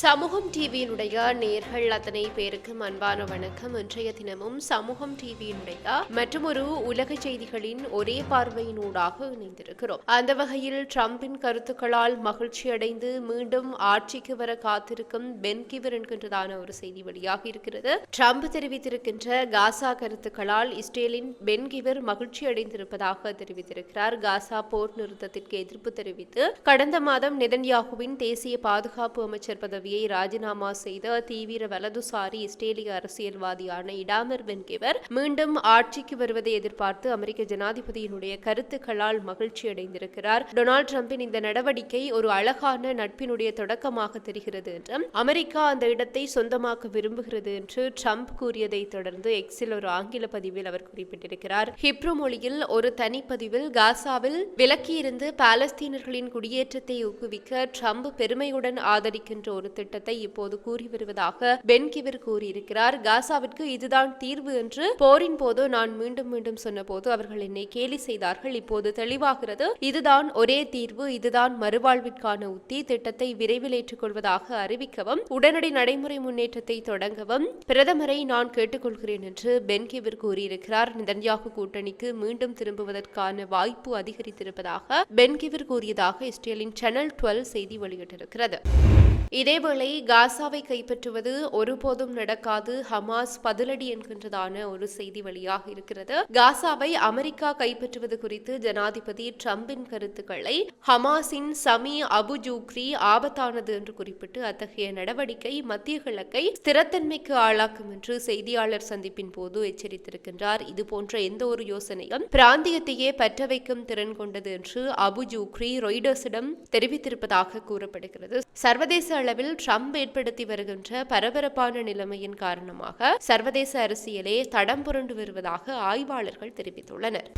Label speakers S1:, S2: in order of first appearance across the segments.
S1: சமூகம் டிவியினுடைய நேர்கள் அத்தனை பேருக்கும் அன்பான வணக்கம். இன்றைய தினமும் சமூகம் டிவியினுடைய ஒரு உலக செய்திகளின் ஒரே பார்வையினூடாக இணைந்திருக்கிறோம். அந்த வகையில் டிரம்பின் கருத்துக்களால் மகிழ்ச்சி அடைந்து மீண்டும் ஆட்சிக்கு வர காத்திருக்கும் பென் கிவர் என்கின்றதான ஒரு செய்தி வெளியாக இருக்கிறது. ட்ரம்ப் தெரிவித்திருக்கின்ற காசா கருத்துக்களால் இஸ்ரேலின் பென் கிவர் மகிழ்ச்சி அடைந்திருப்பதாக தெரிவித்திருக்கிறார். காசா போர் நிறுத்தத்திற்கு எதிர்ப்பு தெரிவித்து கடந்த மாதம் நெதன்யாகுவின் தேசிய பாதுகாப்பு அமைச்சர் பதவியை ராஜினாமா செய்த தீவிர வலதுசாரி இஸ்ரேலிய அரசியல்வாதியான இடாமர் பென்கெவர் மீண்டும் ஆட்சிக்கு வருவதை எதிர்பார்த்து அமெரிக்க ஜனாதிபதியினுடைய கருத்துக்களால் மகிழ்ச்சி அடைந்திருக்கிறார். டொனால்டு டிரம்பின் இந்த நடவடிக்கை ஒரு அழகான நட்பினுடைய தொடக்கமாக தெரிகிறது என்றும் அமெரிக்கா அந்த இடத்தை சொந்தமாக்க விரும்புகிறது என்று ட்ரம்ப் கூறியதை தொடர்ந்து எக்ஸில் ஒரு ஆங்கில பதிவில் அவர் குறிப்பிட்டிருக்கிறார். ஹிப்ரு மொழியில் ஒரு தனிப்பதிவில் காசாவில் விலக்கியிருந்து பாலஸ்தீனர்களின் குடியேற்றத்தை ஊக்குவிக்க ட்ரம்ப் பெருமையுடன் ஆதரிக்கின்ற ஒரு திட்டத்தை இப்போது கூறி வருவதாக பென்கிவிர் கூறியிருக்கிறார். காசாவிற்கு இதுதான் தீர்வு என்று போரின் போது நான் மீண்டும் மீண்டும் சொன்னபோது அவர்கள் என்னை கேலி செய்தார்கள். இப்போது தெளிவாகிறது இதுதான் ஒரே தீர்வு இதுதான் மறுவாழ்விற்கான உத்தி. திட்டத்தை விரைவில் ஏற்றுக்கொள்வதாக அறிவிக்கவும் உடனடி நடைமுறை முன்னேற்றத்தை தொடங்கவும் பிரதமரை நான் கேட்டுக்கொள்கிறேன் என்று பென்கிவிர் கூறியிருக்கிறார். நிதன்யாகு கூட்டணிக்கு மீண்டும் திரும்புவதற்கான வாய்ப்பு அதிகரித்திருப்பதாக பென்கிவிர் கூறியதாக இஸ்ரேலின் சேனல் டுவெல் செய்தி வெளியிட்டிருக்கிறது. இதேவேளை காசாவை கைப்பற்றுவது ஒருபோதும் நடக்காது. ஹமாஸ் பதிலடி என்கின்றதான ஒரு செய்தி வெளியாக இருக்கிறது. காசாவை அமெரிக்கா கைப்பற்றுவது குறித்து ஜனாதிபதி ட்ரம்பின் கருத்துக்களை ஹமாஸின் சமி அபு ஜூக்ரி ஆபத்தானது என்று குறிப்பிட்டு அத்தகைய நடவடிக்கை மத்திய கிழக்கை ஸ்திரத்தன்மைக்கு ஆளாக்கும் என்று செய்தியாளர் சந்திப்பின் போது எச்சரித்திருக்கின்றார். இதுபோன்ற எந்த ஒரு யோசனையும் பிராந்தியத்தையே பற்ற வைக்கும் திறன் கொண்டது என்று அபு ஜூக்ரி ரொய்டர்ஸிடம் தெரிவித்திருப்பதாக கூறப்படுகிறது. சர்வதேச அளவில் ட்ரம்ப் ஏற்படுத்தி வருகின்ற பரபரப்பான நிலைமையின் காரணமாக சர்வதேச அரசியலே தடம் புரண்டு வருவதாக ஆய்வாளர்கள் தெரிவித்துள்ளனர்.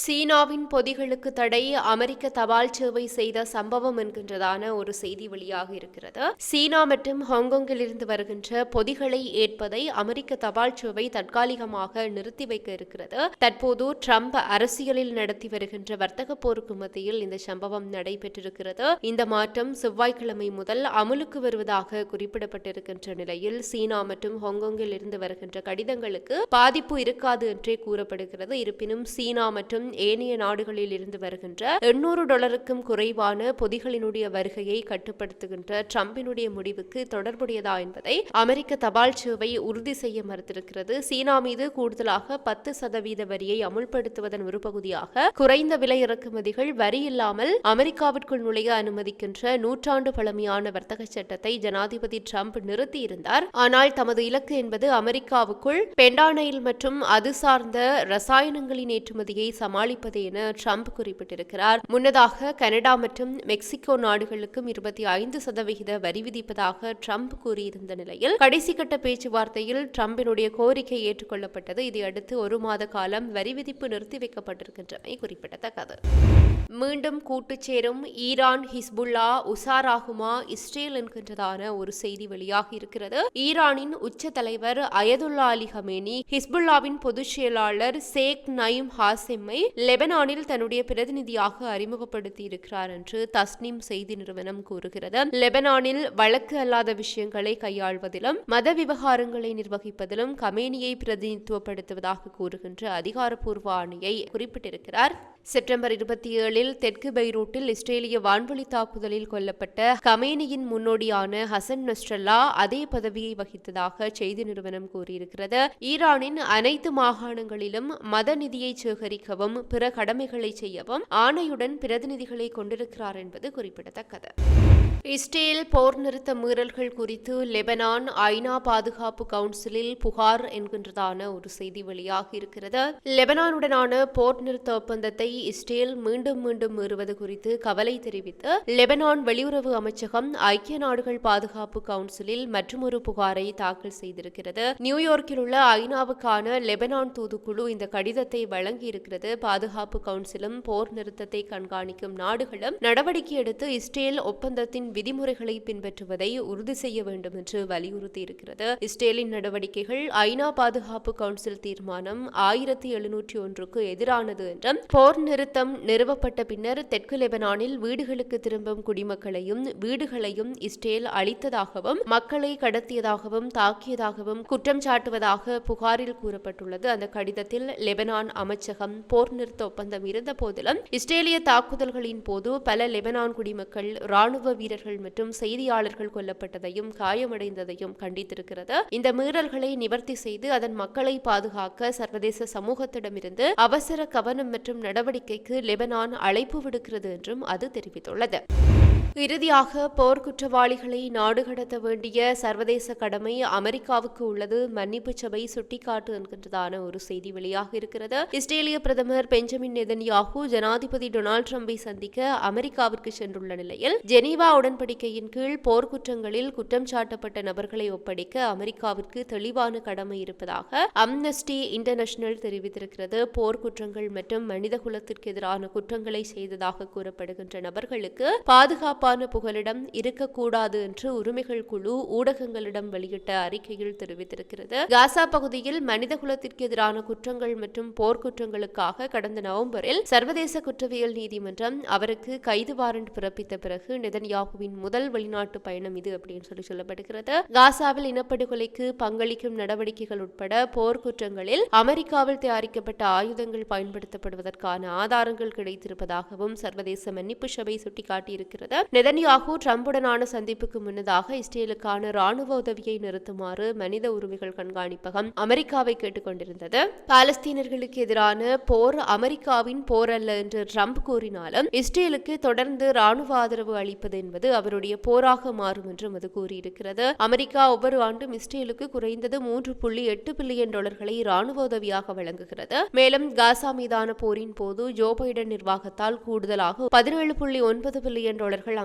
S1: சீனாவின் பொதிகளுக்கு தடை அமெரிக்க தபால் சேவை செய்த சம்பவம் என்கின்றதான ஒரு செய்தி வெளியாக இருக்கிறது. சீனா மற்றும் ஹாங்காங்கில் இருந்து வருகின்ற பொதிகளை ஏற்பதை அமெரிக்க தபால் சேவை தற்காலிகமாக நிறுத்தி வைக்க இருக்கிறது. தற்போது ட்ரம்ப் அரசியலில் நடத்தி வருகின்ற வர்த்தக போருக்கு மத்தியில் இந்த சம்பவம் நடைபெற்றிருக்கிறது. இந்த மாற்றம் செவ்வாய்க்கிழமை முதல் அமலுக்கு வருவதாக குறிப்பிடப்பட்டிருக்கின்ற நிலையில் சீனா மற்றும் ஹாங்காங்கில் இருந்து வருகின்ற கடிதங்களுக்கு பாதிப்பு இருக்காது என்றே கூறப்படுகிறது. இருப்பினும் சீனா மற்றும் ஏனைய நாடுகளில் இருந்து வருகின்ற எண்ணூறு டாலருக்கும் குறைவான பொதிகளினுடைய வருகையை கட்டுப்படுத்துகின்ற ட்ரம்பினுடைய முடிவுக்கு தொடர்புடையதா என்பதை அமெரிக்க தபால் சேவை உறுதி செய்ய மறுத்திருக்கிறது. சீனா மீது கூடுதலாக பத்து சதவீத வரியை அமுல்படுத்துவதன் ஒரு பகுதியாக குறைந்த விலை இறக்குமதிகள் வரி இல்லாமல் அமெரிக்காவிற்குள் நுழைய அனுமதிக்கின்ற நூற்றாண்டு பழமையான வர்த்தக சட்டத்தை ஜனாதிபதி ட்ரம்ப் நிறுத்தியிருந்தார். ஆனால் தமது இலக்கு என்பது அமெரிக்காவுக்குள் பெண்டானைல் மற்றும் அது சார்ந்த ரசாயனங்களின் ஏற்றுமதியை சம சமாளிப்பது என ட்ரம்ப் குறிப்பிட்டிருக்கிறார். முன்னதாக கனடா மற்றும் மெக்சிகோ நாடுகளுக்கும் இருபத்தி ஐந்து சதவிகித வரி விதிப்பதாக ட்ரம்ப் கூறியிருந்த நிலையில் கடைசி கட்ட பேச்சுவார்த்தையில் ட்ரம்பினுடைய கோரிக்கை ஏற்றுக்கொள்ளப்பட்டது. இதையடுத்து ஒரு மாத காலம் வரி விதிப்பு நிறுத்தி வைக்கப்பட்டிருக்கின்றமை குறிப்பிடத்தக்கது. மீண்டும் கூட்டுச்சேரும் ஈரான் ஹிஸ்புல்லா உசாராகுமா இஸ்ரேல் என்கின்றதான ஒரு செய்தி வெளியாகி இருக்கிறது. ஈரானின் உச்ச தலைவர் அயதுல்லா அலி ஹமேனி ஹிஸ்புல்லாவின் பொதுச் செயலாளர் சேக் நயிம் ஹாசிமை லெபனானில் தன்னுடைய பிரதிநிதியாக அறிமுகப்படுத்தி இருக்கிறார் என்று தஸ்னிம் செய்தி நிறுவனம் கூறுகிறது. லெபனானில் வழக்கு அல்லாத விஷயங்களை கையாள்வதிலும் மத விவகாரங்களை நிர்வகிப்பதிலும் கமேனியை பிரதிநிதித்துவப்படுத்துவதாக கூறுகின்ற அதிகாரப்பூர்வ ஆணையை குறிப்பிட்டிருக்கிறார். செப்டம்பர் இருபத்தி ஏழில் தெற்கு பைரூட்டில் இஸ்ரேலிய வான்வழி தாக்குதலில் கொல்லப்பட்ட கமேனியின் முன்னோடியான ஹசன் நஸ்ரல்லா அதே பதவியை வகித்ததாக செய்தி நிறுவனம் கூறியிருக்கிறது. ஈரானின் அனைத்து மாகாணங்களிலும் மத நிதியை சேகரிக்கவும் பிற கடமைகளை செய்யவும் ஆணையுடன் பிரதிநிதிகளை கொண்டிருக்கிறார் என்பது குறிப்பிடத்தக்கது. இஸ்ரேல் போர் நிறுத்த மீறல்கள் குறித்து லெபனான் ஐநா பாதுகாப்பு கவுன்சிலில் புகார் என்கின்றதான ஒரு செய்தி வெளியாக இருக்கிறது. லெபனானுடனான போர் நிறுத்த ஒப்பந்தத்தை இஸ்ரேல் மீண்டும் மீண்டும் மீறுவது குறித்து கவலை தெரிவித்து லெபனான் வெளியுறவு அமைச்சகம் ஐக்கிய நாடுகள் பாதுகாப்பு கவுன்சிலில் மற்றொரு புகாரை தாக்கல் செய்திருக்கிறது. நியூயார்க்கில் உள்ள ஐநாவுக்கான லெபனான் தூதுக்குழு இந்த கடிதத்தை வழங்கியிருக்கிறது. பாதுகாப்பு கவுன்சிலும் போர் நிறுத்தத்தை கண்காணிக்கும் நாடுகளும் நடவடிக்கை எடுத்து இஸ்ரேல் ஒப்பந்தத்தின் விதிமுறைகளை பின்பற்றுவதை உறுதி செய்ய வேண்டும் என்று வலியுறுத்தியிருக்கிறது. இஸ்ரேலின் நடவடிக்கைகள் ஐநா பாதுகாப்பு கவுன்சில் தீர்மானம் ஆயிரத்தி எழுநூற்றி ஒன்றுக்கு எதிரானது என்றும் போர் நிறுத்தம் நிறுவப்பட்ட பின்னர் தெற்கு லெபனானில் வீடுகளுக்கு திரும்பும் குடிமக்களையும் வீடுகளையும் இஸ்ரேல் அளித்ததாகவும் மக்களை கடத்தியதாகவும் தாக்கியதாகவும் குற்றம் சாட்டுவதாக புகாரில் கூறப்பட்டுள்ளது. அந்த கடிதத்தில் லெபனான் அமைச்சகம் போர் நிறுத்த ஒப்பந்தம் இருந்த போதிலும் இஸ்ரேலிய தாக்குதல்களின் போது பல லெபனான் குடிமக்கள் ராணுவ வீரர்கள் மற்றும் செய்தியாளர்கள் கொல்லப்பட்டதையும் காயமடைந்ததையும் கண்டித்திருக்கிறது. இந்த மீறல்களை நிவர்த்தி செய்து அதன் மக்களை பாதுகாக்க சர்வதேச சமூகத்திடமிருந்து அவசர கவனம் மற்றும் நடவடிக்கைக்கு லெபனான் அழைப்பு விடுக்கிறது என்றும் அது தெரிவித்துள்ளது. இறுதியாக போர்க்குற்றவாளிகளை நாடுகடத்த நாடு கடத்த வேண்டிய சர்வதேச கடமை அமெரிக்காவுக்கு உள்ளது. மன்னிப்பு சபை சுட்டிக்காட்டு என்கின்றதான ஒரு செய்தி வெளியாக இருக்கிறது. இஸ்ரேலிய பிரதமர் பெஞ்சமின் நெதன்யாகு ஜனாதிபதி டொனால்டு ட்ரம்பை சந்திக்க அமெரிக்காவிற்கு சென்றுள்ள நிலையில் ஜெனீவா உடன்படிக்கையின் கீழ் போர்க்குற்றங்களில் குற்றம் சாட்டப்பட்ட நபர்களை ஒப்படைக்க அமெரிக்காவிற்கு தெளிவான கடமை இருப்பதாக அம்னஸ்டி இன்டர்நேஷனல் தெரிவித்திருக்கிறது. போர்க்குற்றங்கள் மற்றும் மனிதகுலத்திற்கு எதிரான குற்றங்களை செய்ததாக கூறப்படுகின்ற நபர்களுக்கு பாதுகாப்பு தப்பான புகலிடம் இருக்கக்கூடாது என்று உரிமைகள் குழு ஊடகங்களிடம் வெளியிட்ட அறிக்கையில் தெரிவித்திருக்கிறது. காசா பகுதியில் மனிதகுலத்திற்கு எதிரான குற்றங்கள் மற்றும் போர்க்குற்றங்களுக்காக கடந்த நவம்பரில் சர்வதேச குற்றவியல் நீதிமன்றம் அவருக்கு கைது வாரண்ட் பிறப்பித்த பிறகு நெதன்யாகுவின் முதல் வெளிநாட்டு பயணம் இது அப்படின்னு சொல்லி சொல்லப்படுகிறது. காசாவில் இனப்படுகொலைக்கு பங்களிக்கும் நடவடிக்கைகள் உட்பட போர்க்குற்றங்களில் அமெரிக்காவில் தயாரிக்கப்பட்ட ஆயுதங்கள் பயன்படுத்தப்படுவதற்கான ஆதாரங்கள் கிடைத்திருப்பதாகவும் சர்வதேச மன்னிப்பு சபை சுட்டிக்காட்டியிருக்கிறது. நெதன்யாகு ட்ரம்புடனான சந்திப்புக்கு முன்னதாக இஸ்ரேலுக்கான ராணுவ உதவியை நிறுத்துமாறு மனித உரிமைகள் கண்காணிப்பகம் அமெரிக்காவை கேட்டுக்கொண்டிருந்தது. பாலஸ்தீனர்களுக்கு எதிரான போர் அமெரிக்காவின் போர் அல்ல என்று ட்ரம்ப் கூறினாலும் இஸ்ரேலுக்கு தொடர்ந்து ராணுவ ஆதரவு அளிப்பது என்பது அவருடைய போராக மாறும் என்றும் அது கூறியிருக்கிறது. அமெரிக்கா ஒவ்வொரு ஆண்டும் இஸ்ரேலுக்கு குறைந்தது மூன்று புள்ளி எட்டு பில்லியன் டாலர்களை ராணுவ உதவியாக வழங்குகிறது. மேலும் காசா மீதான போரின் போது ஜோ பைடன் நிர்வாகத்தால் கூடுதலாக பதினேழு புள்ளி ஒன்பது பில்லியன் டாலர்கள்